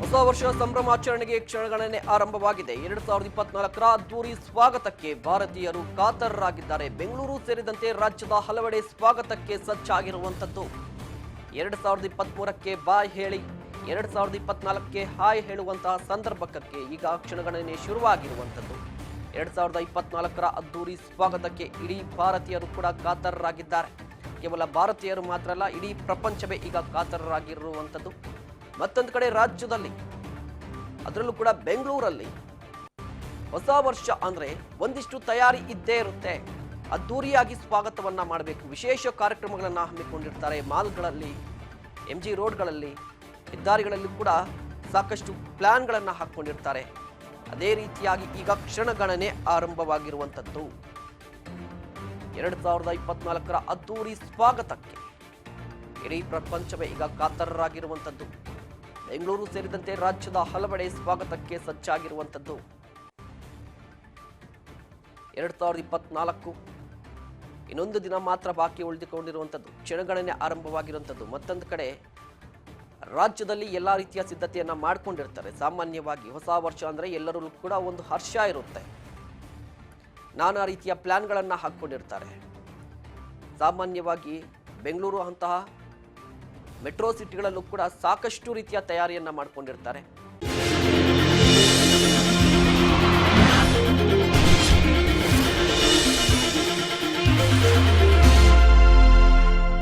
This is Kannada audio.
ಹೊಸ ವರ್ಷ ಸಂಭ್ರಮಾಚರಣೆಗೆ ಕ್ಷಣಗಣನೆ ಆರಂಭವಾಗಿದೆ. ಎರಡು ಸಾವಿರದ ಇಪ್ಪತ್ನಾಲ್ಕರ ಅದ್ದೂರಿ ಸ್ವಾಗತಕ್ಕೆ ಭಾರತೀಯರು ಕಾತರರಾಗಿದ್ದಾರೆ. ಬೆಂಗಳೂರು ಸೇರಿದಂತೆ ರಾಜ್ಯದ ಹಲವೆಡೆ ಸ್ವಾಗತಕ್ಕೆ ಸಜ್ಜಾಗಿರುವಂಥದ್ದು. ಎರಡು ಸಾವಿರದ ಇಪ್ಪತ್ಮೂರಕ್ಕೆ ಬಾಯ್ ಹೇಳಿ, ಎರಡು ಸಾವಿರದ ಇಪ್ಪತ್ನಾಲ್ಕಕ್ಕೆ ಹಾಯ್ ಹೇಳುವಂತಹ ಸಂದರ್ಭಕ್ಕೆ ಈಗ ಕ್ಷಣಗಣನೆ ಶುರುವಾಗಿರುವಂಥದ್ದು. ಎರಡು ಸಾವಿರದ ಇಪ್ಪತ್ನಾಲ್ಕರ ಅದ್ದೂರಿ ಸ್ವಾಗತಕ್ಕೆ ಇಡೀ ಭಾರತೀಯರು ಕೂಡ ಕಾತರರಾಗಿದ್ದಾರೆ. ಕೇವಲ ಭಾರತೀಯರು ಮಾತ್ರ ಅಲ್ಲ, ಇಡೀ ಪ್ರಪಂಚವೇ ಈಗ ಕಾತರರಾಗಿರುವಂಥದ್ದು. ಮತ್ತೊಂದು ಕಡೆ ರಾಜ್ಯದಲ್ಲಿ, ಅದರಲ್ಲೂ ಕೂಡ ಬೆಂಗಳೂರಲ್ಲಿ ಹೊಸ ವರ್ಷ ಅಂದರೆ ಒಂದಿಷ್ಟು ತಯಾರಿ ಇದ್ದೇ ಇರುತ್ತೆ. ಅದ್ದೂರಿಯಾಗಿ ಸ್ವಾಗತವನ್ನು ಮಾಡಬೇಕು. ವಿಶೇಷ ಕಾರ್ಯಕ್ರಮಗಳನ್ನು ಹಮ್ಮಿಕೊಂಡಿರ್ತಾರೆ ಮಾಲ್ಗಳಲ್ಲಿ ಎಂ ಜಿ ರೋಡ್ಗಳಲ್ಲಿ, ಹೆದ್ದಾರಿಗಳಲ್ಲಿ ಕೂಡ ಸಾಕಷ್ಟು ಪ್ಲ್ಯಾನ್ಗಳನ್ನು ಹಾಕ್ಕೊಂಡಿರ್ತಾರೆ ಅದೇ ರೀತಿಯಾಗಿ ಈಗ ಕ್ಷಣಗಣನೆ ಆರಂಭವಾಗಿರುವಂಥದ್ದು. ಎರಡು ಸಾವಿರದ ಇಪ್ಪತ್ನಾಲ್ಕರ ಅದ್ದೂರಿ ಸ್ವಾಗತಕ್ಕೆ, ಇಡೀ ಪ್ರಪಂಚವೇ ಈಗ ಕಾತರರಾಗಿರುವಂಥದ್ದು. ಬೆಂಗಳೂರು ಸೇರಿದಂತೆ ರಾಜ್ಯದ ಹಲವೆಡೆ ಸ್ವಾಗತಕ್ಕೆ ಸಜ್ಜಾಗಿರುವಂಥದ್ದು. ಎರಡು ಸಾವಿರದ ಇಪ್ಪತ್ನಾಲ್ಕು ಇನ್ನೊಂದು ದಿನ ಮಾತ್ರ ಬಾಕಿ ಉಳಿದುಕೊಂಡಿರುವಂಥದ್ದು. ಕ್ಷಣಗಣನೆ ಆರಂಭವಾಗಿರುವಂಥದ್ದು. ಮತ್ತೊಂದು ಕಡೆ ರಾಜ್ಯದಲ್ಲಿ ಎಲ್ಲ ರೀತಿಯ ಸಿದ್ಧತೆಯನ್ನು ಮಾಡ್ಕೊಂಡಿರ್ತಾರೆ. ಸಾಮಾನ್ಯವಾಗಿ ಹೊಸ ವರ್ಷ ಅಂದರೆ ಎಲ್ಲರೂ ಕೂಡ ಒಂದು ಹರ್ಷ ಇರುತ್ತೆ. ನಾನಾ ರೀತಿಯ ಪ್ಲ್ಯಾನ್ಗಳನ್ನು ಹಾಕ್ಕೊಂಡಿರ್ತಾರೆ. ಸಾಮಾನ್ಯವಾಗಿ ಬೆಂಗಳೂರು ಅಂತಹ ಮೆಟ್ರೋ ಸಿಟಿಗಳಲ್ಲೂ ಕೂಡ ಸಾಕಷ್ಟು ರೀತಿಯ ತಯಾರಿಯನ್ನು ಮಾಡ್ಕೊಂಡಿರ್ತಾರೆ.